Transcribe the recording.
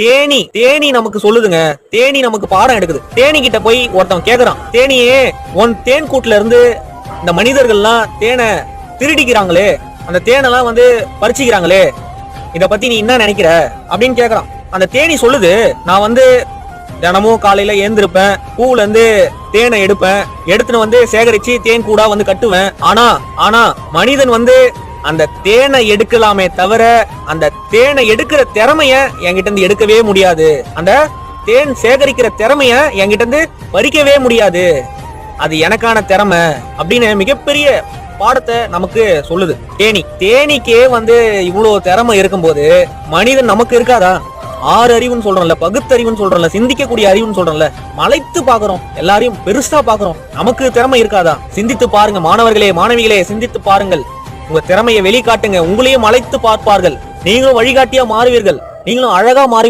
தேனி தேனி நமக்கு சொல்லுதுங்க. தேனி நமக்கு பாடம் எடுக்குது. தேனி கிட்ட போய் ஒருத்தன் கேக்குறான். தேனியே உன் தேன் கூட்டுல இருந்து இந்த மனிதர்கள்லாம் தேனை திருடிக்கிறாங்களே அந்த தேனெல்லாம் வந்து பறிச்சுக்கிறாங்களே இத பத்தி நீ என்ன நினைக்கிற? அப்படின்னு கேக்குறான். அந்த தேனி சொல்லுது நான் வந்து தினமும் காலையில ஏந்திருப்பேன் பூவுல இருந்து தேனை எடுப்பேன் எடுத்துன்னு வந்து சேகரிச்சு தேன் கூடா வந்து கட்டுவேன். ஆனா ஆனா மனிதன் வந்து அந்த தேனை எடுக்கலாமே தவிர அந்த தேனை எடுக்கிற திறமைய என்கிட்ட இருந்து எடுக்கவே முடியாது. அந்த தேன் சேகரிக்கிற திறமைய என்கிட்ட இருந்து பறிக்கவே முடியாது. அது எனக்கான திறமை அப்படின்னு மிகப்பெரிய பாடத்தை நமக்கு சொல்லுது. தேனி. தேனிக்கே வந்து இவ்வளவு திறமை இருக்கும்போது மனிதன் நமக்கு இருக்காதா? ஆறு அறிவுன்னு சொல்றோம்ல பகுத்தறிவுன்னு சொல்றோம்ல சிந்திக்கக்கூடிய அறிவுன்னு சொல்றோம்ல மலைத்து பாக்குறோம் எல்லாரையும் பெருசா பாக்குறோம் நமக்கு திறமை இருக்காதா? சிந்தித்து பாருங்க மாணவர்களே மாணவிகளே சிந்தித்து பாருங்கள். உங்க திறமையை வெளிக்காட்டுங்க. உங்களையும் அழைத்து பார்ப்பார்கள். நீங்களும் வழிகாட்டியா மாறுவீர்கள். நீங்களும் அழகா மாறுவீர்கள்.